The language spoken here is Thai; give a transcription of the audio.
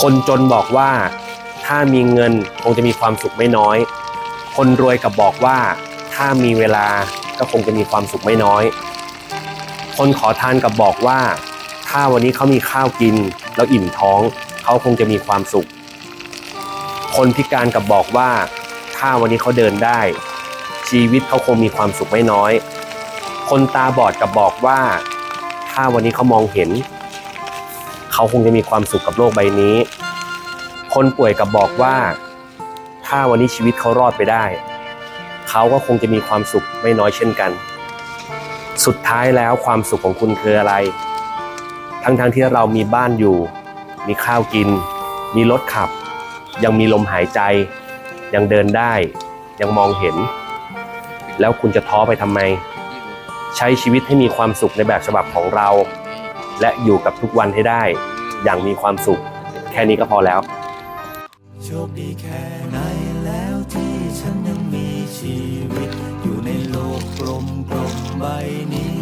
คนจนบอกว่า ถ้ามีเงินคงจะมีความสุขไม่น้อย คนรวยกับบอกว่า ถ้ามีเวลาก็คงจะมีความสุขไม่น้อย คนขอทานกับบอกว่า ถ้าวันนี้เขามีข้าวกิน แล้วอิ่มท้องเขาคงจะมีความสุข คนพิการกับบอกว่า ถ้าวันนี้เขาเดินได้ ชีวิตเขาคงมีความสุขไม่น้อย คนตาบอดกับบอกว่า ถ้าวันนี้เขามองเห็น เขาคงจะมีความสุขกับโลกใบนี้ คนป่วยกับบอกว่า ถ้าวันนี้ชีวิตเขารอดไปได้ เขาก็คงจะมีความสุขไม่น้อยเช่นกัน สุดท้ายแล้วความสุขของคุณคืออะไร ทั้งๆที่เรามีบ้านอยู่ มีข้าวกิน มีรถขับ ยังมีลมหายใจ ยังเดินได้ ยังมองเห็น แล้วคุณจะท้อไปทำไม ใช้ชีวิตให้มีความสุขในแบบฉบับของเรา และอยู่กับทุกวันให้ได้ อย่างมีความสุข แค่นี้ก็พอแล้ว โชคดีแค่ไหนแล้วที่ฉันยังมีชีวิต อยู่ในโลกกลมกลมใบนี้